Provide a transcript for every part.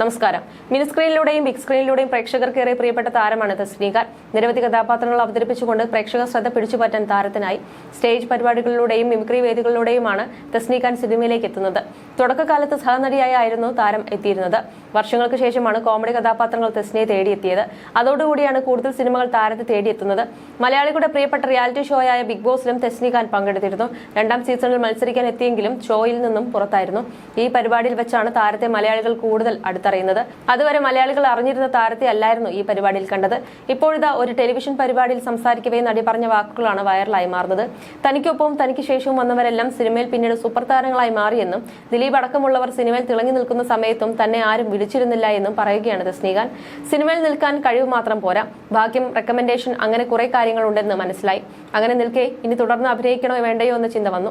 നമസ്കാരം. Mini സ്ക്രീനിലൂടെയും big സ്ക്രീനിലൂടെയും പ്രേക്ഷകർക്കേറെ പ്രിയപ്പെട്ട താരമാണ് തസ്നീഖാൻ നിരവധി കഥാപാത്രങ്ങൾ അവതരിപ്പിച്ചുകൊണ്ട് പ്രേക്ഷക ശ്രദ്ധ പിടിച്ചുപറ്റാൻ താരത്തിനായി സ്റ്റേജ് പരിപാടികളിലൂടെയും മിമിക്രി വേദികളിലൂടെയുമാണ് തസ്നീഖാൻ സിനിമയിലേക്ക് എത്തുന്നത്. തുടക്കകാലത്ത് സഹനടിയായിരുന്നു താരം എത്തിയിരുന്നത്. വർഷങ്ങൾക്ക് ശേഷമാണ് കോമഡി കഥാപാത്രങ്ങൾ തസ്നിയെ തേടിയെത്തിയത്. അതോടുകൂടിയാണ് കൂടുതൽ സിനിമകൾ താരത്തെ തേടിയെത്തുന്നത്. മലയാളികളുടെ പ്രിയപ്പെട്ട റിയാലിറ്റി ഷോയായ ബിഗ് ബോസിലും തസ്നീഖാൻ പങ്കെടുത്തിരുന്നു. രണ്ടാം സീസണിൽ മത്സരിക്കാൻ എത്തിയെങ്കിലും ഷോയിൽ നിന്നും പുറത്തായിരുന്നു. ഈ പരിപാടിയിൽ വെച്ചാണ് താരത്തെ മലയാളികൾ കൂടുതൽ അടുത്തറിയുന്നത്. അതുവരെ മലയാളികൾ അറിഞ്ഞിരുന്ന താരത്തെ അല്ലായിരുന്നു ഈ പരിപാടിയിൽ കണ്ടത്. ഇപ്പോഴിതാ ഒരു ടെലിവിഷൻ പരിപാടിയിൽ സംസാരിക്കവേ നടി പറഞ്ഞ വാക്കുകളാണ് വൈറലായി മാറുന്നത്. തനിക്കൊപ്പവും തനിക്ക് ശേഷവും വന്നവരെല്ലാം സിനിമയിൽ പിന്നീട് സൂപ്പർ താരങ്ങളായി മാറിയെന്നും ദിലീപ് അടക്കമുള്ളവർ സിനിമയിൽ തിളങ്ങി നിൽക്കുന്ന സമയത്തും തന്നെ ആരും വിളിച്ചിരുന്നില്ല എന്നും പറയുകയാണ് തസ്നീഖാൻ സിനിമയിൽ നിൽക്കാൻ കഴിവ് മാത്രം പോരാ. ഭാഗ്യം റെക്കമെൻഡേഷൻ അങ്ങനെ കുറെ കാര്യങ്ങളുണ്ടെന്ന് മനസ്സിലായി. അങ്ങനെ നിൽക്കെ ഇനി തുടർന്ന് അഭിനയിക്കണോ വേണ്ടയോ എന്ന ചിന്ത വന്നു.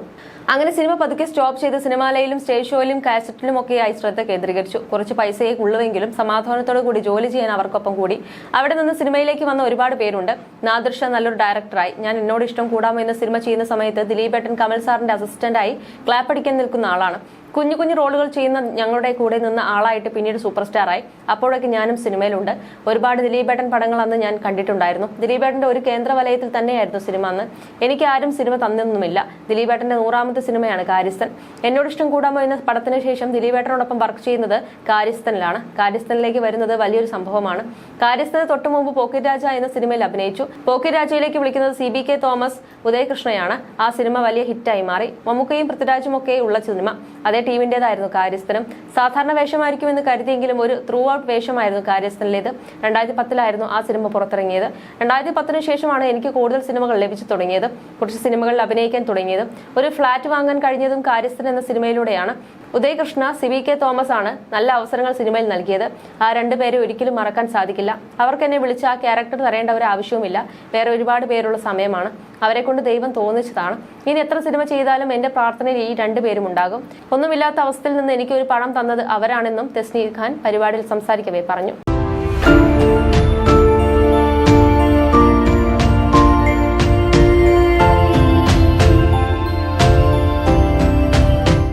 അങ്ങനെ സിനിമ പതുക്കെ സ്റ്റോപ്പ് ചെയ്ത് സിനിമാലയിലും സ്റ്റേജ് ഷോയിലും കാസറ്റിലും ഒക്കെയായി ശ്രദ്ധ കേന്ദ്രീകരിച്ചു. കുറച്ച് പൈസയെ ഉള്ളുവെങ്കിലും സമാധാനത്തോടു കൂടി ജോലി ചെയ്യാൻ അവർക്കൊപ്പം കൂടി. അവിടെ നിന്ന് സിനിമയിലേക്ക് വന്ന ഒരുപാട് പേരുണ്ട്. നാദൃഷ നല്ലൊരു ഡയറക്ടറായി. ഞാൻ എന്നോട് ഇഷ്ടം കൂടാമോ എന്ന സിനിമ ചെയ്യുന്ന സമയത്ത് ദിലീപേട്ടൻ കമൽ സാറിന്റെ അസിസ്റ്റന്റായി ക്ലാപ്പടിക്കാൻ നിൽക്കുന്ന ആളാണ്. കുഞ്ഞു കുഞ്ഞു റോളുകൾ ചെയ്യുന്ന ഞങ്ങളുടെ കൂടെ നിന്ന് ആളായിട്ട് പിന്നീട് സൂപ്പർ സ്റ്റാറായി അപ്പോഴൊക്കെ ഞാനും സിനിമയിലുണ്ട്. ഒരുപാട് ദിലീപേട്ടൻ പടങ്ങൾ അന്ന് ഞാൻ കണ്ടിട്ടുണ്ടായിരുന്നു. ദിലീപേട്ടന്റെ ഒരു കേന്ദ്ര വലയത്തിൽ തന്നെയായിരുന്നു സിനിമ അന്ന്. എനിക്ക് ആരും സിനിമ തന്നൊന്നുമില്ല. ദിലീപേട്ടന്റെ നൂറാമത്തെ സിനിമയാണ് കാര്യസ്ഥൻ. എന്നോട് ഇഷ്ടം കൂടാമോ എന്ന പടത്തിന് ശേഷം ദിലീപേട്ടനോടൊപ്പം വർക്ക് ചെയ്യുന്നത് കാര്യസ്ഥനിലാണ്. കാര്യസ്ഥനിലേക്ക് വരുന്നത് വലിയൊരു സംഭവമാണ്. കാര്യസ്ഥന് തൊട്ടു മുമ്പ് പോക്കിർ രാജ എന്ന സിനിമയിൽ അഭിനയിച്ചു. പോക്കിർ രാജയിലേക്ക് വിളിക്കുന്നത് സി ബി കെ തോമസ് ഉദയകൃഷ്ണയാണ്. ആ സിനിമ വലിയ ഹിറ്റായി മാറി. മമ്മൂക്കയും പൃഥ്വിരാജും ഒക്കെ ഉള്ള സിനിമ. അതേ ടീമിന്റേതായിരുന്നു കാര്യസ്ഥനം. സാധാരണ വേഷമായിരിക്കും എന്ന് കരുതിയെങ്കിലും ഒരു ത്രൂ ഔട്ട് വേഷമായിരുന്നു കാര്യസ്ഥനിലേത്. രണ്ടായിരത്തി പത്തിലായിരുന്നു ആ സിനിമ പുറത്തിറങ്ങിയത്. രണ്ടായിരത്തി പത്തിന് ശേഷമാണ് എനിക്ക് കൂടുതൽ സിനിമകൾ ലഭിച്ചു തുടങ്ങിയത്. കുറച്ച് സിനിമകളിൽ അഭിനയിക്കാൻ തുടങ്ങിയത്. ഒരു ഫ്ലാറ്റ് വാങ്ങാൻ കഴിഞ്ഞതും കാര്യസ്ഥൻ എന്ന സിനിമയിലൂടെയാണ്. ഉദയകൃഷ്ണ സി വി കെ തോമസ് ആണ് നല്ല അവസരങ്ങൾ സിനിമയിൽ നൽകിയത്. ആ രണ്ടുപേരെ ഒരിക്കലും മറക്കാൻ സാധിക്കില്ല. അവർക്ക് എന്നെ വിളിച്ച് ആ ക്യാരക്ടർ തരേണ്ട ഒരു ആവശ്യവുമില്ല. വേറെ ഒരുപാട് പേരുള്ള സമയമാണ്. അവരെ കൊണ്ട് ദൈവം തോന്നിച്ചതാണ്. ഇനി എത്ര സിനിമ ചെയ്താലും എന്റെ പ്രാർത്ഥനയിൽ ഈ രണ്ടുപേരും ഉണ്ടാകും. ഒന്നുമില്ലാത്ത അവസ്ഥയിൽ നിന്ന് എനിക്ക് ഒരു പണം തന്നത് അവരാണെന്നും തസ്നീർ ഖാൻ പരിപാടിയിൽ സംസാരിക്കവേ പറഞ്ഞു.